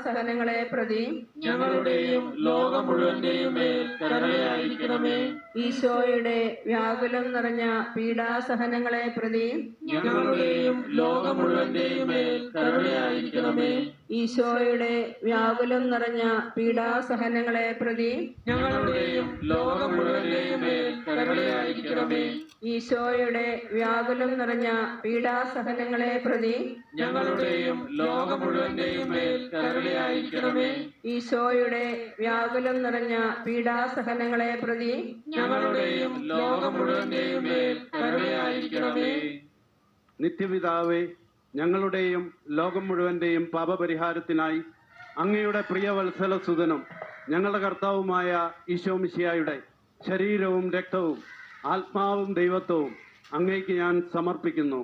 പീഡാസഹനങ്ങളെ പ്രതി ഞങ്ങളുടെയും ലോകം മുഴുവന്റെയും മേൽ കരുണയായിരിക്കണമേ. ഈശോയുടെ വ്യാകുലം നിറഞ്ഞ പീഡാസഹനങ്ങളെ പ്രതി ഞങ്ങളുടെയും ലോകം മുഴുവന്റെയും മേൽ കരുണയായിരിക്കണമേ. ഈശോയുടെ വ്യാകുലം നിറഞ്ഞ പീഡാസഹനങ്ങളെ പ്രതി ഞങ്ങളുടെയും ലോകം മുഴുവന്റെയും മേൽ കരുണയായിരിക്കണമേ. ഈശോയുടെ വ്യാകുലം നിറഞ്ഞ പീഡാസഹനങ്ങളെ പ്രതി ഞങ്ങളുടെയും ലോകം മുഴുവന്റെയും മേൽ കരുണയായിരിക്കണമേ. ഈശോയുടെ വ്യാകുലം നിറഞ്ഞ പീഡാസഹനങ്ങളെ പ്രതി ഞങ്ങളുടെയും ലോകം മുഴുവന്റെയും മേൽ കരുണയായിരിക്കണമേ. നിത്യപിതാവേ ഞങ്ങളുടെയും ലോകം മുഴുവന്റെയും പാപപരിഹാരത്തിനായി അങ്ങയുടെ പ്രിയവത്സല സുതനും ഞങ്ങളുടെ കർത്താവുമായ ഈശോമിശിയായുടെ ശരീരവും രക്തവും ആത്മാവും ദൈവത്വവും അങ്ങേക്ക് ഞാൻ സമർപ്പിക്കുന്നു.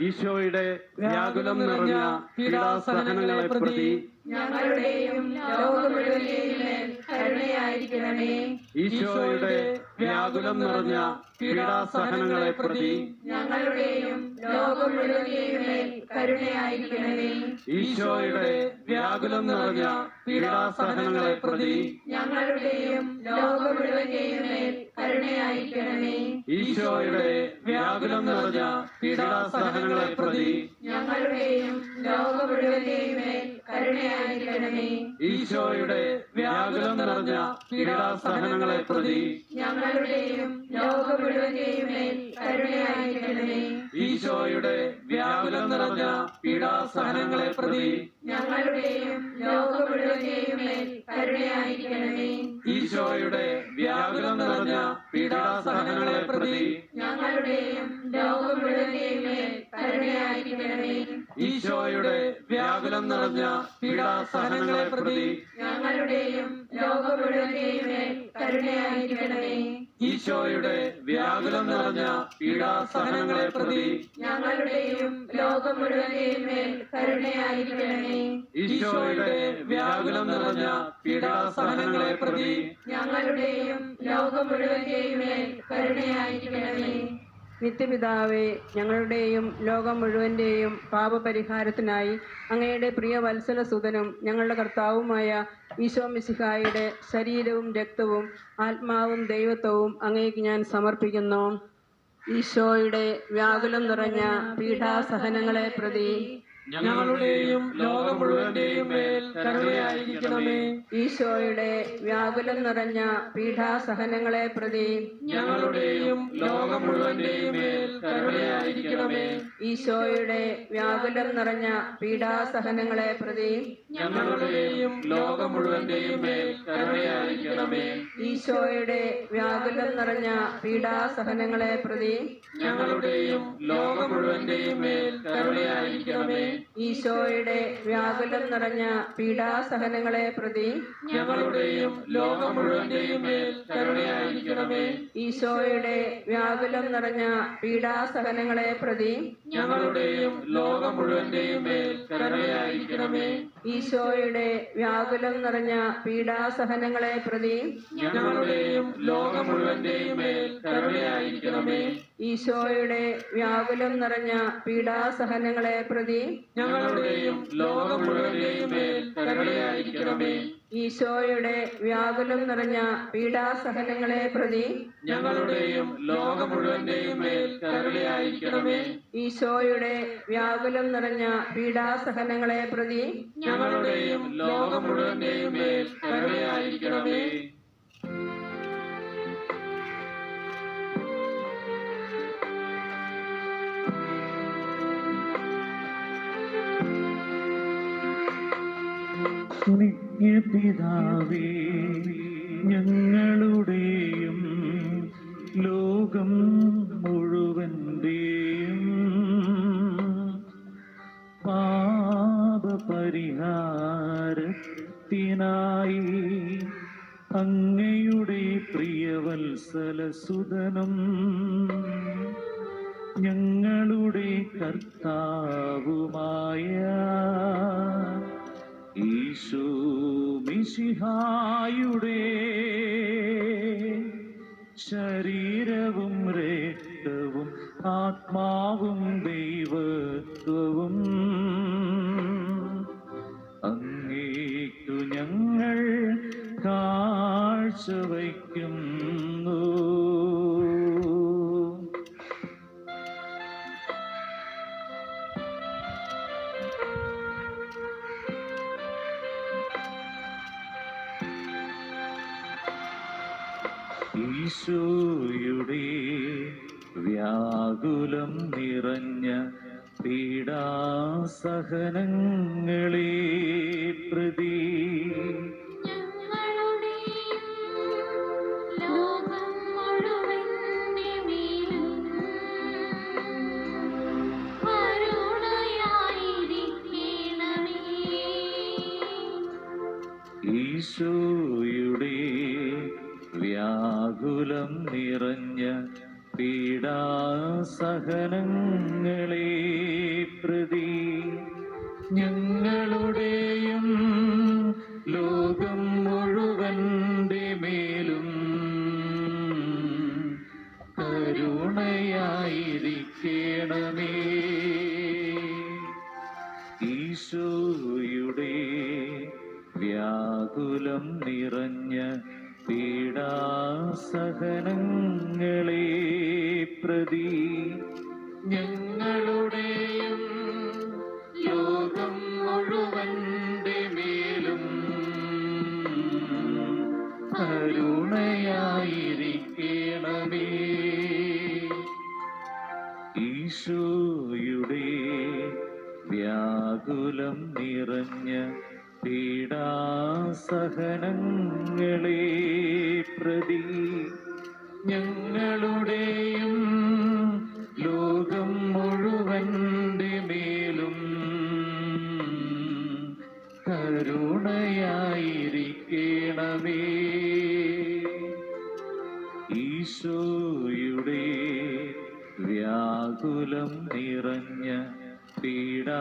ഈശോയുടെ വ്യാകുലം നിറഞ്ഞ പീഡാസഹനങ്ങളെ പ്രതി ഞങ്ങളുടെയും ഈശോയുടെ വ്യാകുലം നിറഞ്ഞ പീഡാസഹനങ്ങളെ പ്രതി ഞങ്ങളുടെയും ലോകം കരുണയായിരിക്കണമേ. ഈശോയുടെ വ്യാകുലം നിറഞ്ഞ പീഡാസഹനങ്ങളെ പ്രതി ഞങ്ങളുടെയും ലോകം കരുണയായിരിക്കണമേ. ഈശോയുടെ വ്യാകുലം നിറഞ്ഞ പീഡാസഹനങ്ങളെ പ്രതി ഞങ്ങളുടെയും ലോകം കരുണയായിരിക്കണമേ. ഈശോയുടെ വ്യാകുലം നിറഞ്ഞ പീഡാസഹനങ്ങളെ പ്രതി ഞങ്ങളുടെയും ലോകം മുഴുവന്റെയും മേൽ കരുണയായിരിക്കണമേ. ഈശോയുടെ വ്യാകുലം നിറഞ്ഞ പീഡാസഹനങ്ങളെ പ്രതി ഞങ്ങളുടെയും ലോകം മുഴുവന്റെയും മേൽ കരുണയായിരിക്കണമേ. ഈശോയുടെ വ്യാകുലം നിറഞ്ഞ പീഡാസഹനങ്ങളെ പ്രതി ഞങ്ങളുടെയും ലോകം മുഴുവന്റെയും മേൽ കരുണയായിരിക്കണമേ. ഈശോയുടെ വ്യാകുലം നിറഞ്ഞ പീഡാസഹനങ്ങളെ പ്രതി ഞങ്ങളുടെയും കരുണയായിരിക്കണമേ. ഈശോയുടെ വ്യാകുലം നിറഞ്ഞ പീഡാസഹനങ്ങളെ പ്രതി ഞങ്ങളുടെയും ലോകം മുഴുവന്റെയും മേൽ കരുണയായിരിക്കണമേ. ഈശോയുടെ വ്യാകുലം നിറഞ്ഞ പീഡാസഹനങ്ങളെ പ്രതി ഞങ്ങളുടെയും ലോകം മുഴുവന്റെയും മേൽ കരുണയായിരിക്കണമേ. നിത്യപിതാവേ ഞങ്ങളുടെയും ലോകം മുഴുവന്റെയും പാപപരിഹാരത്തിനായി അങ്ങയുടെ പ്രിയ വത്സല സുതനും ഞങ്ങളുടെ കർത്താവുമായ ഈശോ മിശിഹായുടെ ശരീരവും രക്തവും ആത്മാവും ദൈവത്വവും അങ്ങേക്ക് ഞാൻ സമർപ്പിക്കുന്നു. ഈശോയുടെ വ്യാകുലം നിറഞ്ഞ പീഠാസഹനങ്ങളെ പ്രതി ഞങ്ങളുടെയും ലോകം മുഴുവന്റെയും മേൽ കരുണയായിരിക്കണമേ. ഈശോയുടെ വ്യാകുലം നിറഞ്ഞ പീഠാസഹനങ്ങളെ പ്രതി ഞങ്ങളുടെയും ലോകം മുഴുവന്റെയും മേൽ കരുണയായിരിക്കണമേ. ഈശോയുടെ വ്യാകുലം നിറഞ്ഞ പീഠാസഹനങ്ങളെ പ്രതി ഞങ്ങളുടെയും ലോകം മുഴുവന്റെയും മേൽ കരുണയായിരിക്കണമേ. ഈശോയുടെ വ്യാകുലം നിറഞ്ഞ പീഡാസഹനങ്ങളെ പ്രതി ഞങ്ങളുടെയും ലോകം മുഴുവന്റെയും മേൽ കരുണയായിരിക്കണമേ. ഈശോയുടെ വ്യാകുലം നിറഞ്ഞ പീഡാസഹനങ്ങളെ പ്രതി ഞങ്ങളുടെയും ലോകം മുഴുവന്റെയും മേൽ കരുണയായിരിക്കണമേ. ഈശോയുടെ വ്യാകുലം നിറഞ്ഞ പീഡാസഹനങ്ങളെ പ്രതി ഞങ്ങളുടെയും ലോകം മുഴുവന്റെയും മേൽ കരുണയായിരിക്കണമേ. ഈശോയുടെ വ്യാകുലം നിറഞ്ഞ പീഡാസഹനങ്ങളെ പ്രതി ഞങ്ങളുടെയും ലോകം മേൽ ഈശോയുടെ വ്യാകുലം നിറഞ്ഞ പീഡാസഹനങ്ങളെ പ്രതി ഞങ്ങളുടെയും ലോകം മേൽ ഈശോയുടെ വ്യാകുലം നിറഞ്ഞ പീഡാസഹനങ്ങളെ പ്രതി ഞങ്ങളുടെയും ലോകം മുഴുവന്റെയും മേൽ കരുണയായിരിക്കണമേ ഈശോയുടെ വ്യാകുലം നിറഞ്ഞ പീഡാസഹനങ്ങളെ പ്രതി ഞങ്ങളുടെയും ലോകം മുഴുവന്റെയും മേൽ കരുണയായിരിക്കണമേ നിത്യപിതാവേ ഞങ്ങളുടെയും ലോകം മുഴുവന്റെയും പാപപരിഹാരത്തിനായി അങ്ങയുടെ പ്രിയവത്സല ഞങ്ങളുടെ കർത്താവുമായ. യേശു മിശിഹായുടെ ശരീരവും രക്തവും ആത്മാവും ദൈവത്വവും അങ്ങേക്കു ഞങ്ങൾ കാഴ്ചവ ഈശോയുടെ വ്യാകുലം നിറഞ്ഞ പീഡാസഹനങ്ങളെ പ്രതി. ഈശോയുടെ വ്യാകുലം നിറഞ്ഞ പീഡാസഹനങ്ങളെ പ്രതി ഞങ്ങളുടെയും ഞങ്ങളുടെയും മേലും ഈശോയുടെ വ്യാകുലം നിറഞ്ഞ പീഡാസഹനങ്ങളെ പ്രതി ഞങ്ങളുടെയും ലോകം മുഴുവൻ മേലും കരുണയായിരിക്കണമേ. ഈശോയുടെ വ്യാകുലം നിറഞ്ഞ പീഡാസഹനങ്ങളെ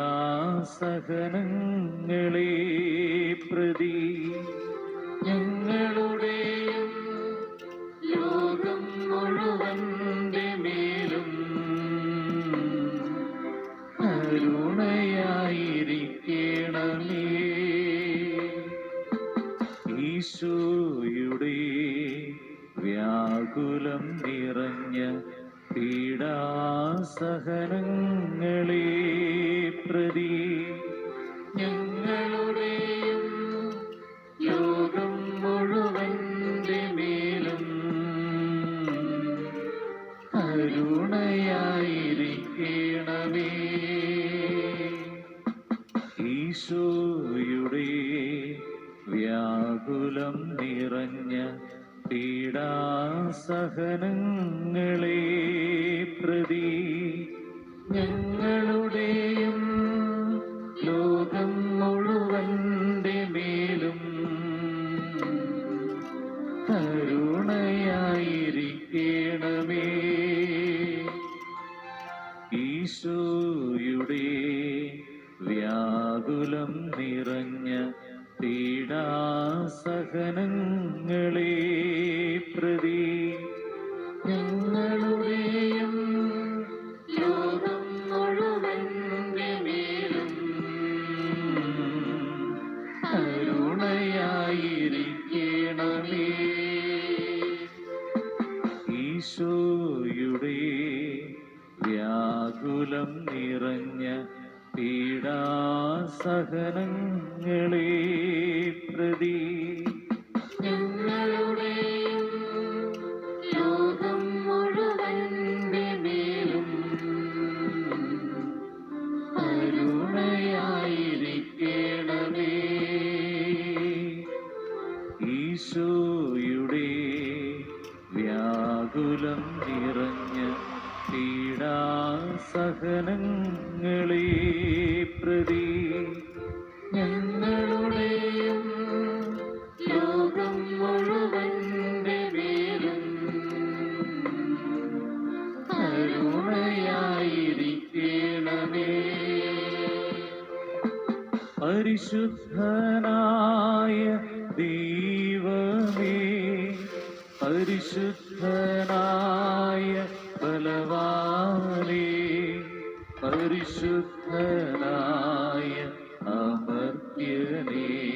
പ്രതി ഞങ്ങളുടെയും നിറഞ്ഞ പീഡാസഹനങ്ങളെ പ്രതി പീഡാസഹനങ്ങളെ പ്രതി. ഈശോയുടെ വ്യാകുലം നിറഞ്ഞ പീഡാസഹനങ്ങളെ പ്രതി. ഞങ്ങളുടെയും ലോകം പരിശുദ്ധനായ ദൈവമേ പരിശുദ്ധനായ ബലവാനേ പരിശുദ്ധനായ beauty.